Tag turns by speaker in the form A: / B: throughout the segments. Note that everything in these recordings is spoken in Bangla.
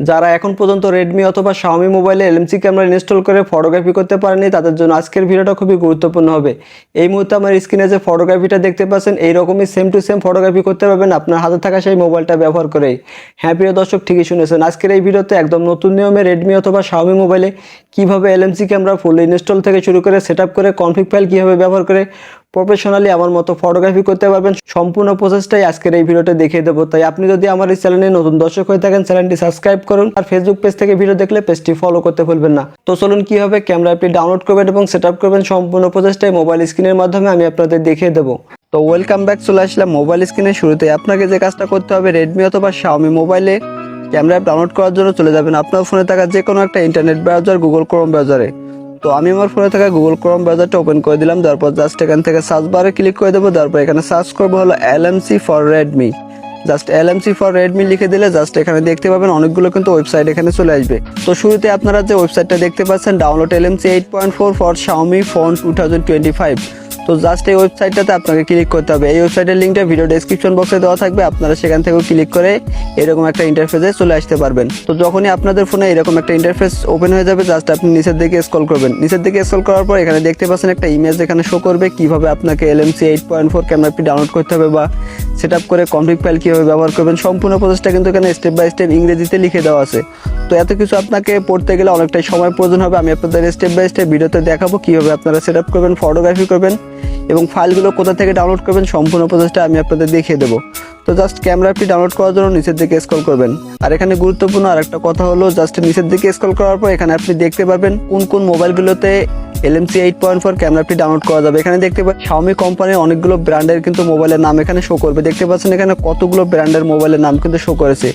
A: যারা এখন পর্যন্ত রেডমি অথবা শাওমি মোবাইলে এলএমসি ক্যামেরা ইনস্টল করে ফটোগ্রাফি করতে পারেনি তাদের জন্য আজকের ভিডিওটা খুবই গুরুত্বপূর্ণ হবে। এই মুহূর্তে আমার স্ক্রিনে যে ফটোগ্রাফিটা দেখতে পাচ্ছেন, এইরকমই সেম টু সেম ফটোগ্রাফি করতে পারবেন আপনার হাতে থাকা সেই মোবাইলটা ব্যবহার করেই। হ্যাঁ প্রিয় দর্শক, ঠিকই শুনেছেন, আজকের এই ভিডিওতে একদম নতুন নিয়মে রেডমি অথবা শাওমি মোবাইলে কীভাবে এলএমসি ক্যামেরা ফুল ইনস্টল থেকে শুরু করে সেট করে কনফিগ ফাইল কীভাবে ব্যবহার করে প্রফেশনালি আমার মতো ফটোগ্রাফি করতে পারবেন। সম্পূর্ণ প্রসেসটাই আজকের এই ভিডিওটা দেখিয়ে দেবো। তাই আপনি যদি আমার এই চ্যানেলে নতুন দর্শক হয়ে থাকেন চ্যানেলটি সাবস্ক্রাইব করুন আর ফেসবুক পেজ থেকে ভিডিও দেখলে পেজটি ফলো করতে ভুলবেন না। তো চলুন কীভাবে ক্যামেরা অ্যাপটি ডাউনলোড করবেন এবং সেট করবেন সম্পূর্ণ প্রসেসটাই মোবাইল স্ক্রিনের মাধ্যমে আমি আপনাদের দেখিয়ে দেবো। তো ওয়েলকাম ব্যাক চলে আসলাম মোবাইল স্ক্রিনের শুরুতে আপনাকে যে কাজটা করতে হবে রেডমি অথবা শাওমি মোবাইলে ক্যামেরা অ্যাপ ডাউনলোড করার জন্য চলে যাবেন। আপনার ফোনে থাকা যে কোনো একটা ইন্টারনেট ব্রাউজার গুগল ক্রোম ব্রাউজারে তো আমি আমার ফোনে থাকা গুগল ক্রোম ব্রাউজারটা ওপেন করে দিলাম, তারপর জাস্ট এখান থেকে সার্চ বারে ক্লিক করে দেবো, তারপর এখানে সার্চ করব হলো LMC for Redmi just LMC for Redmi লিখে দিলে জাস্ট এখানে দেখতে পাবেন অনেকগুলো কিন্তু ওয়েবসাইট এখানে চলে আসবে। তো শুরুতে আপনারা যে ওয়েবসাইটটা দেখতে পাচ্ছেন download LMC eight point four for Xiaomi phone two thousand twenty five তো জাস্ট এই ওয়েবসাইটটাতে আপনাকে ক্লিক করতে হবে। এই ওয়েবসাইটের লিঙ্কটা ভিডিও ডেসক্রিপশন বক্সে দেওয়া থাকবে। আপনারা সেখান থেকেও ক্লিক করে এরকম একটা ইন্টারফেসে চলে আসতে পারবেন। তো যখনই আপনাদের ফোনে এরকম একটা ইন্টারফেস ওপেন হয়ে যাবে জাস্ট আপনি নিচের দিকে স্ক্রল করবেন। নিচের দিকে স্ক্রল করার পর এখানে দেখতে পাচ্ছেন একটা ইমেজ এখানে শো করবে কীভাবে আপনাকে এলএমসি এইট পয়েন্ট ফোর ক্যামেরাটি ডাউনলোড করতে হবে বা সেট আপ করে কনফিগ ফাইল কীভাবে ব্যবহার করবেন। সম্পূর্ণ প্রসেসটা কিন্তু এখানে স্টেপ বাই স্টেপ ইংরেজিতে লিখে দেওয়া আছে। তো এত কিছু আপনাকে পড়তে গেলে অনেকটাই সময় প্রয়োজন হবে। আমি আপনাদের স্টেপ বাই স্টেপ ভিডিওতে দেখাবো কীভাবে আপনারা সেট আপ করবেন ফটোগ্রাফি করবেন এবং ফাইলগুলো কোথা থেকে ডাউনলোড করবেন, সম্পূর্ণ প্রসেসটা আমি আপনাদের দেখিয়ে দেবো। তো জাস্ট ক্যামেরা অ্যাপটি ডাউনলোড করার জন্য নিচের দিকে স্ক্রল করবেন। আর এখানে গুরুত্বপূর্ণ আর একটা কথা হলো জাস্ট নিচের দিকে স্ক্রল করার পর এখানে আপনি দেখতে পাবেন কোন কোন মোবাইলগুলোতে এলএমসি এইট পয়েন্ট ফোর ক্যামেরাটি ডাউনলোড করা যাবে। এখানে দেখতে পাচ্ছেন শাওমি কোম্পানির অনেকগুলো ব্র্যান্ডের কিন্তু মোবাইলের নাম এখানে শো করবে। দেখতে পাচ্ছেন এখানে কতগুলো ব্র্যান্ডের মোবাইলের নাম কিন্তু শো করেছে।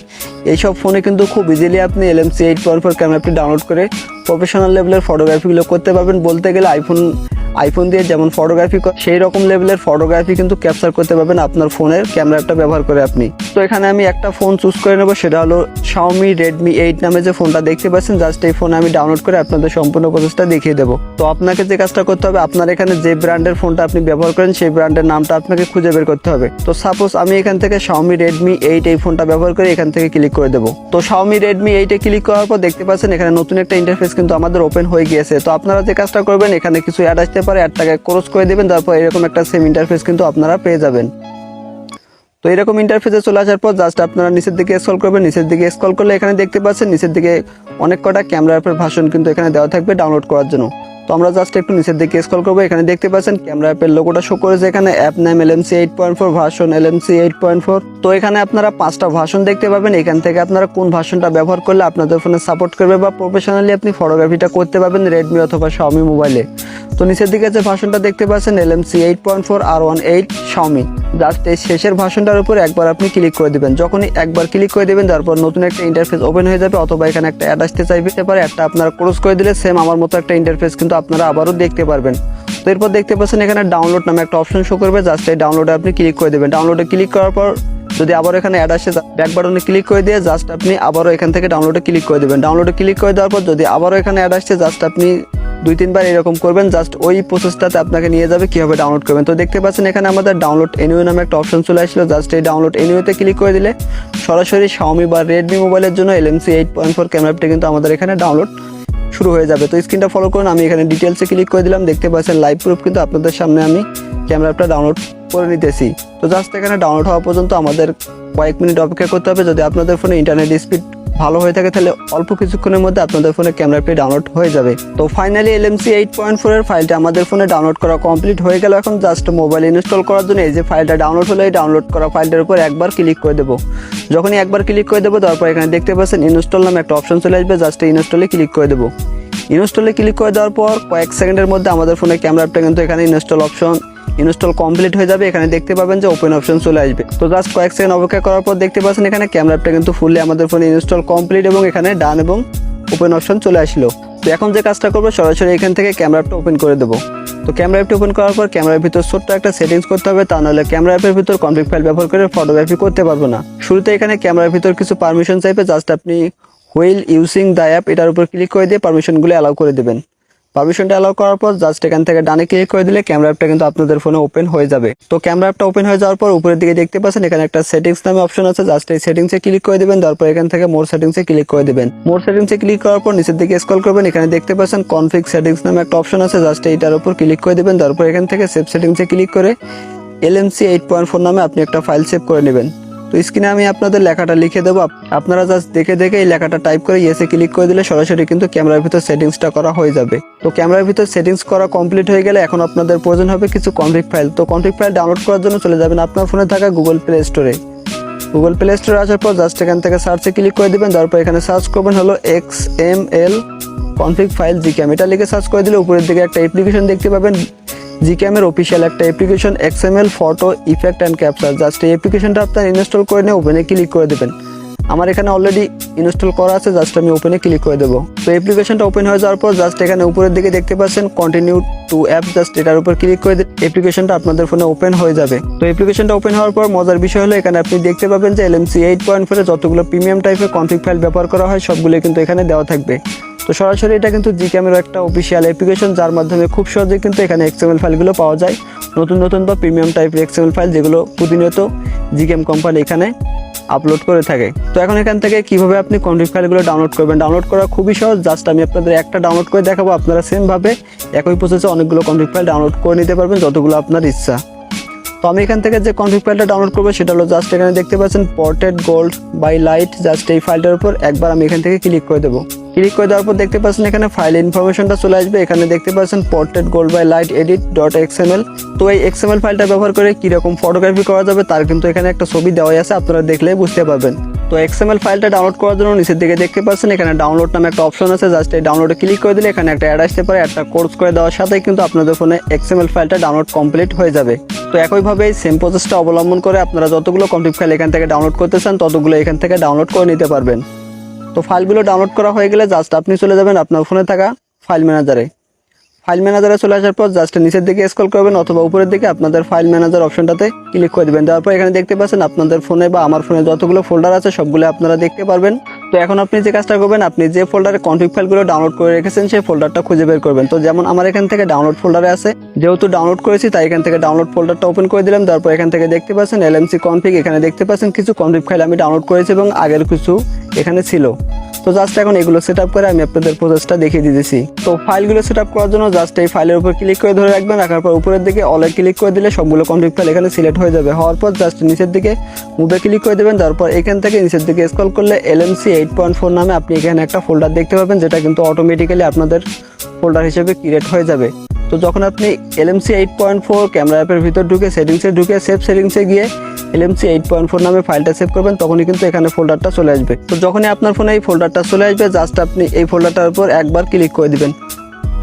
A: এইসব ফোনে কিন্তু খুব ইজিলি আপনি এলএমসি এইট পয়েন্ট ফোর ক্যামেরাটি ডাউনলোড করে প্রফেশনাল লেভেলের ফটোগ্রাফিগুলো করতে পারবেন। বলতে গেলে আইফোন আইফোন দিয়ে যেমন ফটোগ্রাফি সেই রকম লেভেলের ফটোগ্রাফি কিন্তু ক্যাপচার করতে পারবেন আপনার ফোনের ক্যামেরাটা ব্যবহার করে আপনি। তো এখানে আমি একটা ফোন চুজ করে নেব, সেটা হলো শাওমি রেডমি এইট নামে যে ফোনটা দেখতে পাচ্ছেন জাস্ট এই ফোনে আমি ডাউনলোড করে আপনাদের সম্পূর্ণ প্রসেসটা দেখিয়ে দেবো। তো আপনাকে যে কাজটা করতে হবে, আপনার এখানে যে ব্র্যান্ডের ফোনটা আপনি ব্যবহার করেন, সেই ব্র্যান্ডের নামটা আপনাকে খুঁজে বের করতে হবে। তো সাপোজ আমি এখান থেকে শাওমি রেডমি এইট এই ফোনটা ব্যবহার করে এখান থেকে ক্লিক করে দেবো। তো শাওমি রেডমি এইটে ক্লিক করার পর দেখতে পাচ্ছেন, এখানে নতুন একটা ইন্টারফেস কিন্তু আমাদের ওপেন হয়ে গিয়েছে। তো আপনারা যে কাজটা করবেন, এখানে কিছু অ্যাড আসতে পারে অ্যাডটাকে ক্রস করে দেবেন, তারপর এরকম একটা সেম ইন্টারফেস কিন্তু আপনারা পেয়ে যাবেন। তো এরকম ইন্টারফেসে চলে আসার পর জাস্ট আপনারা নিচের দিকে স্কল করবেন, নিচের দিকে স্কল করলে এখানে দেখতে পাচ্ছেন, নিচের দিকে অনেক কটা ক্যামেরার ভাষণ কিন্তু এখানে দেওয়া থাকবে ডাউনলোড করার জন্য। তো আমরা জাস্ট একটু নিচের দিকে স্ক্রল করব। এখানে দেখতে পাচ্ছেন ক্যামেরা অ্যাপের লোগোটা শো করেছে এখানে। অ্যাপ নাম LMC eight point four version LMC eight point four তো এখানে আপনারা পাঁচটা ভাষণ দেখতে পাবেন। এখান থেকে আপনারা কোন ভাষণটা ব্যবহার করলে আপনাদের ফোনে সাপোর্ট করবে বা প্রফেশনালি আপনি ফটোগ্রাফিটা করতে পারবেন রেডমি অথবা শাওমি মোবাইলে তো নিচের দিকে যে ভাষণটা দেখতে পাচ্ছেন LMC eight point four R one eight Xiaomi just এই শেষের ভাষণটার উপর একবার আপনি ক্লিক করে দিবেন। যখনই একবার ক্লিক করে দিবেন, তারপর নতুন একটা ইন্টারফেস ওপেন হয়ে যাবে অথবা এখানে একটা অ্যাড আসতে চাইবে পারে। একটা আপনারা ক্লোজ করে দিলে সেম আমার মতো একটা ইন্টারফেস কিন্তু আপনারা আবারও দেখতে পারবেন। তো এরপর দেখতে পাচ্ছেন এখানে ডাউনলোড নামে একটা অপশন শো করবে। জাস্ট এই ডাউনলোডে আপনি ক্লিক করে দেবেন। ডাউনলোডে ক্লিক করার পর যদি আবার এখানে অ্যাড আসে ব্যাক বাটনে ক্লিক করে দিয়ে জাস্ট আপনি আবারও এখান থেকে ডাউনলোডে ক্লিক করে দেবেন। ডাউনলোডে ক্লিক করে দেওয়ার পর যদি আবারও এখানে অ্যাড আসছে জাস্ট আপনি দুই, তিনবার এরকম করবেন। জাস্ট ওই প্রসেসটাতে আপনাকে নিয়ে যাবে, কীভাবে ডাউনলোড করবেন। তো দেখতে পাচ্ছেন এখানে আমাদের ডাউনলোড এনিউ নামে একটা অপশন চলে আসলো। জাস্ট এই ডাউনলোড এনিউতে ক্লিক করে দিলে সরাসরি শাওমি বা রেডমি মোবাইলের জন্য এলএমসি এইট পয়েন্ট ফোর ক্যামেরাটি কিন্তু আমাদের এখানে ডাউনলোড শুরু হয়ে যাবে। তো স্ক্রিনটা ফলো করুন, আমি এখানে ডিটেলসে ক্লিক করে দিলাম। দেখতে পাচ্ছেন লাইভ প্রুফ কিন্তু আপনাদের সামনে আমি ক্যামেরাটা ডাউনলোড করে নিতেছি। তো জাস্ট এখানে ডাউনলোড হওয়া পর্যন্ত আমাদের কয়েক মিনিট অপেক্ষা করতে হবে। যদি আপনাদের ফোনে ইন্টারনেট স্পিড ভালো হয়ে থাকে, তাহলে অল্প কিছুক্ষণের মধ্যে আপনাদের ফোনে ক্যামেরাটি ডাউনলোড হয়ে যাবে। তো ফাইনালি এলএমসি এইট পয়েন্ট ফোরের ফাইলটা আমাদের ফোনে ডাউনলোড করা কমপ্লিট হয়ে গেল এখন। জাস্ট মোবাইল ইনস্টল করার জন্য এই যে ফাইলটা ডাউনলোড হলে, এই ডাউনলোড করা ফাইলটার উপর একবার ক্লিক করে দেবো। যখনই একবার ক্লিক করে দেবো, তারপর এখানে দেখতে পাচ্ছেন ইনস্টল নামে একটা অপশন চলে আসবে। জাস্ট ইনস্টলে ক্লিক করে দেবো। ইনস্টলে ক্লিক করে দেওয়ার পর কয়েক সেকেন্ডের মধ্যে আমাদের ফোনে ক্যামেরাটা কিন্তু এখানে ইনস্টল অপশন, ইনস্টল কমপ্লিট হয়ে যাবে। এখানে দেখতে পাবেন যে ওপেন অপশন চলে আসবে। তো জাস্ট কয়েক সেকেন্ড অপেক্ষা করার পর দেখতে পাচ্ছেন এখানে ক্যামেরাটা কিন্তু ফুললি আমাদের ফোনে ইনস্টল কমপ্লিট এবং এখানে ডান এবং ওপেন অপশন চলে আসলো। তো এখন যে কাজটা করব, সরাসরি এখান থেকে ক্যামেরাটা ওপেন করে দেবো। তো ক্যামেরা অ্যাপটি ওপেন করার পর ক্যামেরার ভিতর ছোট্ট একটা সেটিংস করতে হবে, তা নাহলে ক্যামেরা অ্যাপের ভিতর কনফিগ ফাইল ব্যবহার করে ফটোগ্রাফি করতে পারব না। শুরুতে এখানে ক্যামেরার ভিতর কিছু পারমিশন চাইবে জাস্ট আপনি হুইল ইউজিং দ্য অ্যাপ এটার উপর ক্লিক করে দিয়ে পারমিশনগুলো অ্যালাউ করে দেবেন। পারমিশনটা অ্যালাউ করার পর জাস্ট এখান থেকে ডানে ক্লিক করে দিলে ক্যামেরা অ্যাপটা কিন্তু আপনাদের ফোনে ওপেন হয়ে যাবে। তো ক্যামেরা অ্যাপটা ওপেন হয়ে যাওয়ার পর উপরের দিকে দেখতে পাচ্ছেন, এখানে একটা সেটিংস নামে অপশন আছে। জাস্ট এই সেটিংসে ক্লিক করে দেবেন, তারপর এখান থেকে মোর সেটিংসে ক্লিক করে দেবেন। মোর সেটিংসে ক্লিক করার পর নিচের দিকে স্ক্রল করবেন, এখানে দেখতে পাচ্ছেন কনফিগ সেটিংস নামে একটা অপশন আছে। জাস্ট এইটার উপর ক্লিক করে দেবেন, তারপর এখান থেকে সেভ সেটিংসে ক্লিক করে এলএমসি এইট পয়েন্ট ফোর নামে আপনি একটা ফাইল সেভ করে নেবেন। তো স্ক্রিনে আমি আপনাদের লেখাটা লিখে দেবো। আপনারা জাস্ট দেখে দেখে এই লেখাটা টাইপ করে ইয়েসে ক্লিক করে দিলে সরাসরি কিন্তু ক্যামেরার ভিতর সেটিংসটা করা হয়ে যাবে। তো ক্যামেরার ভিতর সেটিংস করা কমপ্লিট হয়ে গেলে এখন আপনাদের প্রয়োজন হবে কিছু কনফিগ ফাইল তো কনফিগ ফাইল ডাউনলোড করার জন্য চলে যাবেন আপনার ফোনে থাকা গুগল প্লে স্টোরে গুগল প্লে স্টোরে আসার পর জাস্ট এখান থেকে সার্চে ক্লিক করে দিবেন। তারপর এখানে সার্চ করবেন হলো X M L config file GCam এটা লিখে সার্চ করে দিলে উপরের দিকে একটা অ্যাপ্লিকেশন দেখতে পাবেন। জিক্যামের অফিসিয়াল একটা application XML photo effect and capture just এই অ্যাপ্লিকেশনটা আপনার ইনস্টল করে নিয়ে ওপেনে ক্লিক করে দেবেন। আমার এখানে অলরেডি ইনস্টল করা আছে জাস্ট আমি ওপেনে ক্লিক করে দেবো। তো অ্যাপ্লিকেশনটা ওপেন হয়ে যাওয়ার পর জাস্ট এখানে উপরের দিকে দেখতে পাচ্ছেন কন্টিনিউ টু অ্যাপ জাস্ট এটার উপর ক্লিক করে অ্যাপ্লিকেশনটা আপনাদের ফোনে ওপেন হয়ে যাবে। তো অ্যাপ্লিকেশনটা ওপেন হওয়ার পর মজার বিষয় হলো, এখানে আপনি দেখতে পাবেন যে এলএমসি এইট পয়েন্ট ফোরে যতগুলো প্রিমিয়াম টাইপের কনফিগ ফাইল ব্যবহার করা হয় সবগুলো কিন্তু এখানে দেওয়া থাকবে। তো সরাসরি এটা কিন্তু জি ক্যামেরও একটা অফিসিয়াল অ্যাপ্লিকেশন যার মাধ্যমে খুব সহজে কিন্তু এখানে এক্সএমএল ফাইলগুলো পাওয়া যায়। নতুন নতুন বা প্রিমিয়াম টাইপের এক্সএমএল ফাইল যেগুলো প্রতিনিয়ত জি ক্যাম কোম্পানি এখানে আপলোড করে থাকে। তো এখন এখান থেকে কীভাবে আপনি কনফিগ ফাইলগুলো ডাউনলোড করবেন? ডাউনলোড করা খুবই সহজ জাস্ট আমি আপনাদের একটা ডাউনলোড করে দেখাবো, আপনারা সেমভাবে একই প্রসেসে অনেকগুলো কনফিগ ফাইল ডাউনলোড করে নিতে পারবেন, যতগুলো আপনার ইচ্ছা। তো আমি এখান থেকে যে কনফিগ ফাইলটা ডাউনলোড করব, সেটা হলো জাস্ট এখানে দেখতে পাচ্ছেন portrait gold by light just এই ফাইলটার উপর একবার আমি এখান থেকে ক্লিক করে দেবো। ক্লিক করে দেওয়ার পর দেখতে পাচ্ছেন এখানে ফাইল ইনফরমেশনটা চলে আসবে। এখানে দেখতে পাচ্ছেন portrait gold by light edit dot XML তো এই এক্সএমএল ফাইলটা ব্যবহার করে কীরকম ফটোগ্রাফি করা যাবে তার কিন্তু এখানে একটা ছবি দেওয়াই আছে, আপনারা দেখলেই বুঝতে পারবেন। তো এক্সএমএল ফাইলটা ডাউনলোড করার জন্য নিচের দিকে দেখতে পাচ্ছেন এখানে ডাউনলোড নামে একটা অপশন আছে জাস্ট এই ডাউনলোডে ক্লিক করে দিলে এখানে একটা অ্যাড আসতে পারে, একটা কোর্স করে দেওয়ার সাথে কিন্তু আপনাদের ফোনে এক্সএমএল ফাইলটা ডাউনলোড কমপ্লিট হয়ে যাবে। তো একইভাবে এই সেম প্রসেসটা অবলম্বন করে আপনারা যতগুলো কমপ্লিট ফাইল এখান থেকে ডাউনলোড করতে চান, ততগুলো এখান থেকে ডাউনলোড করে নিতে পারবেন। তো ফাইলগুলো ডাউনলোড করা হয়ে গেলে জাস্ট আপনি চলে যাবেন আপনার ফোনে থাকা ফাইল ম্যানেজারে ফাইল ম্যানেজারে চলে আসার পর জাস্ট নিচের দিকে স্ক্রল করবেন অথবা উপরের দিকে আপনাদের ফাইল ম্যানেজার অপশনটাতে ক্লিক করে দেবেন। তারপর এখানে দেখতে পাচ্ছেন আপনাদের ফোনে বা আমার ফোনে যতগুলো ফোল্ডার আছে সবগুলো আপনারা দেখতে পারবেন। তো এখন আপনি যে কাজটা করবেন, আপনি যে ফোল্ডারে কনফিগ ফাইলগুলো ডাউনলোড করে রেখেছেন, সেই ফোল্ডারটা খুঁজে বের করবেন। তো যেমন আমার এখান থেকে ডাউনলোড ফোল্ডারে আছে, যেহেতু ডাউনলোড করেছি, তাই এখান থেকে ডাউনলোড ফোল্ডারটা ওপেন করে দিলাম। তারপর এখান থেকে দেখতে পাচ্ছেন এলএমসি কনফিগ এখানে দেখতে পাচ্ছেন কিছু কনফিগ ফাইল আমি ডাউনলোড করেছি এবং আগের কিছু এখানে ছিল। তো জাস্ট এখন এগুলো সেট করে আমি আপনাদের প্রসেসটা দেখিয়ে দিতেছি। তো ফাইলগুলো সেট করার জন্য জাস্ট এই ফাইলের উপর ক্লিক করে ধরে রাখবেন, রাখার পর উপরের দিকে অলে ক্লিক করে দিলে সবগুলো কনফিগ ফাইল এখানে সিলেক্ট হয়ে যাবে। হওয়ার পর জাস্ট নিচের দিকে মুভে ক্লিক করে দেবেন, তারপর এখান থেকে নিচের দিকে স্ক্রল করলে এলএমসি এইট পয়েন্ট ফোর নামে আপনি এখানে একটা ফোল্ডার দেখতে পাবেন, যেটা কিন্তু অটোমেটিক্যালি আপনাদের ফোল্ডার হিসেবে ক্রিয়েট হয়ে যাবে। তো যখন আপনি LMC eight point four camera অ্যাপের ভিতর ঢুকে সেটিংসে ঢুকে সেভ সেটিংসে গিয়ে এলএমসি এইট পয়েন্ট ফোর নামে ফাইলটা সেভ করবেন, তখনই কিন্তু এখানে ফোল্ডারটা চলে আসবে। তো যখনই আপনার ফোনে এই ফোল্ডারটা চলে আসবে জাস্ট আপনি এই ফোল্ডারটার উপর একবার ক্লিক করে দিবেন।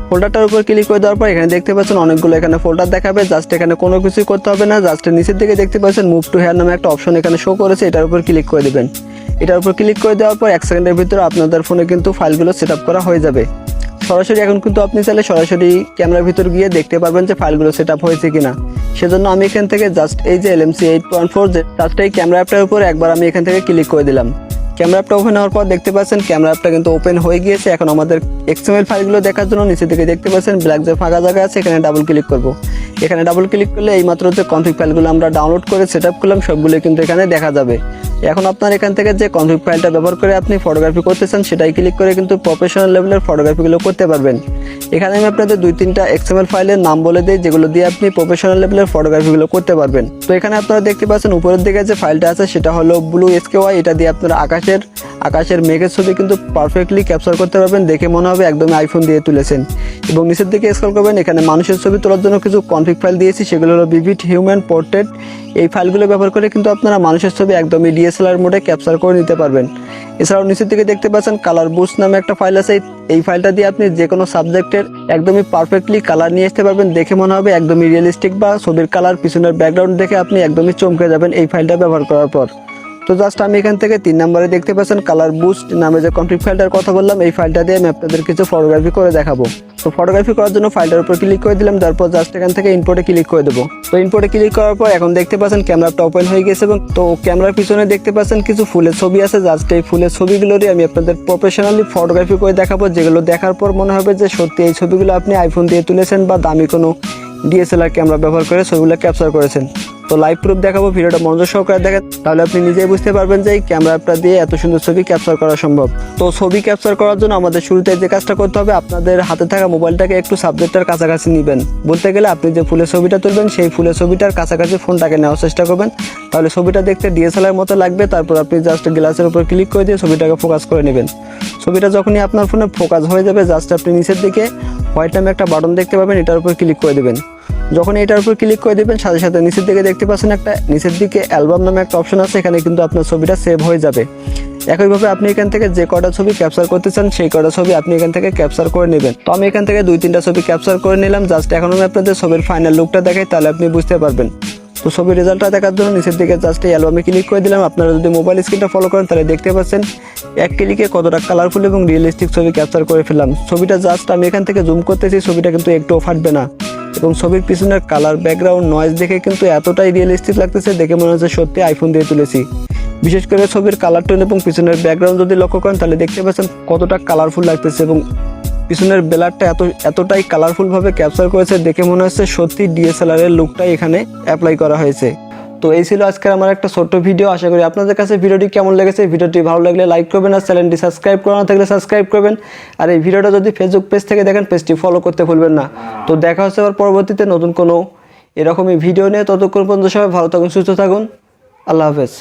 A: ফোল্ডারটার উপর ক্লিক করে দেওয়ার পর এখানে দেখতে পাচ্ছেন অনেকগুলো এখানে ফোল্ডার দেখাবে জাস্ট এখানে কোনো কিছুই করতে হবে না জাস্ট নিচের দিকে দেখতে পাচ্ছেন মুভ টু হেয়ার নামে একটা অপশন এখানে শো করেছে, এটার উপর ক্লিক করে দেবেন। এটার উপর ক্লিক করে দেওয়ার পর এক সেকেন্ডের ভিতরে আপনাদের ফোনে কিন্তু ফাইলগুলো সেট করা হয়ে যাবে। সরাসরি এখন কিন্তু আপনি চাইলে সরাসরি ক্যামেরার ভিতর গিয়ে দেখতে পারবেন যে ফাইলগুলো সেট আপ হয়েছে কিনা। সেজন্য আমি এখান থেকে জাস্ট এই যে এলএমসি এইট পয়েন্ট ফোর যে জাস্ট এই ক্যামেরা অ্যাপটার উপর একবার আমি এখান থেকে ক্লিক করে দিলাম। ক্যামেরা অ্যাপটা ওপেন হওয়ার পর দেখতে পাচ্ছেন ক্যামেরা অ্যাপটা কিন্তু ওপেন হয়ে গিয়েছে। এখন আমাদের এক্সএমএল ফাইলগুলো দেখার জন্য নিচে দিকে দেখতে পাচ্ছেন ব্ল্যাক যে ফাঁকা জায়গা আছে, এখানে ডাবল ক্লিক করব। এখানে ডাবল ক্লিক করলে এই মাত্র যে কনফিগ ফাইলগুলো আমরা ডাউনলোড করে সেট আপ করলাম, সবগুলো কিন্তু এখানে দেখা যাবে। এখন আপনার এখান থেকে যে কনফিগ ফাইলটা ব্যবহার করে আপনি ফটোগ্রাফি করতে চান সেটাই ক্লিক করে কিন্তু প্রফেশনাল লেভেলের ফটোগ্রাফিগুলো করতে পারবেন। এখানে আমি আপনাদের দুই তিনটা এক্সএমএল ফাইলের নাম বলে দিই, যেগুলো দিয়ে আপনি প্রফেশনাল লেভেলের ফটোগ্রাফিগুলো করতে পারবেন। তো এখানে আপনারা দেখতে পাচ্ছেন, উপরের দিকে যে ফাইলটা আছে, সেটা হলো ব্লু এসকে ওয়াই এটা দিয়ে আপনারা আকাশের আকাশের মেঘের ছবি কিন্তু পারফেক্টলি ক্যাপচার করতে পারবেন। দেখে মনে হবে একদমই আইফোন দিয়ে তুলেছেন। এবং নিচের দিকে স্ক্রল করবেন, এখানে মানুষের ছবি তোলার জন্য কিছু কনফিগ ফাইল দিয়েছি, সেগুলো হলো বিভিট হিউম্যান পোর্ট্রেট এই ফাইলগুলো ব্যবহার করে কিন্তু আপনারা মানুষের ছবি একদমই ডিএসএলআর মোডে ক্যাপচার করে নিতে পারবেন। এছাড়াও নিচের দিকে দেখতে পাচ্ছেন কালার বুস্ট নামে একটা ফাইল আছে। এই ফাইলটা দিয়ে আপনি যে কোনো সাবজেক্টের একদমই পারফেক্টলি কালার নিয়ে আসতে পারবেন। দেখে মনে হবে একদমই রিয়েলিস্টিক বা ছবির কালার পিছনের ব্যাকগ্রাউন্ড দেখে আপনি একদমই চমকে যাবেন এই ফাইলটা ব্যবহার করার পর। তো জাস্ট আমি এখান থেকে তিন নম্বরে দেখতে পাচ্ছেন কালার বুস্ট নামে যে কমপ্লিট ফাইলটার কথা বললাম, এই ফাইলটা দিয়ে আমি আপনাদের কিছু ফটোগ্রাফি করে দেখাবো। তো ফটোগ্রাফি করার জন্য ফাইলটার উপর ক্লিক করে দিলাম, তারপর জাস্ট এখান থেকে ইনপোর্টে ক্লিক করে দেবো। তো ইনপোর্টে ক্লিক করার পর এখন দেখতে পাচ্ছেন ক্যামেরাটা ওপেন হয়ে গেছে এবং তো ক্যামেরার পিছনে দেখতে পাচ্ছেন কিছু ফুলের ছবি আছে জাস্ট এই ফুলের ছবিগুলোরই আমি আপনাদের প্রফেশনালি ফটোগ্রাফি করে দেখাবো, যেগুলো দেখার পর মনে হবে যে সত্যি এই ছবিগুলো আপনি আইফোন দিয়ে তুলেছেন বা দামি কোনো ডিএসএলআর ক্যামেরা ব্যবহার করে ছবিগুলো ক্যাপচার করেছেন। তো লাইভ প্রুফ দেখাবো, ভিডিওটা মনোযোগ সহকারে দেখেন। তাহলে আপনি নিজেই বুঝতে পারবেন যে এই ক্যামেরাটা দিয়ে এত সুন্দর ছবি ক্যাপচার করা সম্ভব। তো ছবি ক্যাপচার করার জন্য আমাদের শুরুতে যে কাজটা করতে হবে, আপনাদের হাতে থাকা মোবাইলটাকে একটু সাবজেক্টের কাছাকাছি নেবেন। বলতে গেলে আপনি যে ফুলের ছবিটা তুলবেন, সেই ফুলের ছবিটার কাছাকাছি ফোনটাকে নেওয়ার চেষ্টা করবেন। তাহলে ছবিটা দেখতে ডিএসএলআর মতো লাগবে, তারপর আপনি জাস্ট গ্লাসের উপর ক্লিক করে দিয়ে ছবিটাকে ফোকাস করে নেবেন। ছবিটা যখনই আপনার ফোনে ফোকাস হয়ে যাবে জাস্ট আপনি নিচের দিকে হোয়াইট নামে একটা বাটন দেখতে পাবেন, এটার উপর ক্লিক করে দেবেন। যখন এটার উপর ক্লিক করে দেবেন, সাথে সাথে নিচের দিকে দেখতে পাচ্ছেন একটা, নিচের দিকে অ্যালবাম নামে একটা অপশন আছে, এখানে কিন্তু আপনার ছবিটা সেভ হয়ে যাবে। একইভাবে আপনি এখান থেকে যে কটা ছবি ক্যাপচার করতে চান, সেই কটা ছবি আপনি এখান থেকে ক্যাপচার করে নেবেন। তো আমি এখান থেকে দুই তিনটা ছবি ক্যাপচার করে নিলাম জাস্ট এখন আমি আপনাদের ছবির ফাইনাল লুকটা দেখাই, তাহলে আপনি বুঝতে পারবেন। তো ছবির রেজাল্টটা দেখার জন্য নিচের দিকে জাস্ট এই অ্যালবামে ক্লিক করে দিলাম। আপনারা যদি মোবাইল স্ক্রিনটা ফলো করেন, তাহলে দেখতে পাচ্ছেন এক ক্লিকে কতটা কালারফুল এবং রিয়েলিস্টিক ছবি ক্যাপচার করে ফেললাম। ছবিটা জাস্ট আমি এখান থেকে জুম করতেছি, ছবিটা কিন্তু একটুও ফাটবে না। এবং ছবির পিছনের কালার ব্যাকগ্রাউন্ড নয়েজ দেখে কিন্তু এতটাই রিয়েলিস্টিক লাগতেছে, দেখে মনে হচ্ছে সত্যি আইফোন দিয়ে তুলেছি। বিশেষ করে ছবির কালার টোন এবং পিছনের ব্যাকগ্রাউন্ড যদি লক্ষ্য করেন, তাহলে দেখতে পাচ্ছেন কতটা কালারফুল লাগতেছে এবং পিছনের বেলারটা এত, এতটাই কালারফুলভাবে ক্যাপচার করেছে, দেখে মনে হচ্ছে সত্যি ডিএসএলআর এর লুকটাই এখানে অ্যাপ্লাই করা হয়েছে। তো এই ছিল আজকের আমার একটা ছোট্ট ভিডিও আশা করি আপনাদের কাছে ভিডিওটি কেমন লেগেছে ভিডিওটি ভালো লাগলে লাইক করবেন আর চ্যানেলটি সাবস্ক্রাইব করা না থাকলে সাবস্ক্রাইব করবেন। আর এই ভিডিওটা যদি ফেসবুক পেজ থেকে দেখেন পেজটি ফলো করতে ভুলবেন না। তো দেখা হচ্ছে আবার পরবর্তীতে নতুন কোনো এরকমই ভিডিও নিয়ে, ততক্ষণ পর্যন্ত সবাই ভালো থাকুন, সুস্থ থাকুন। আল্লাহ হাফেজ।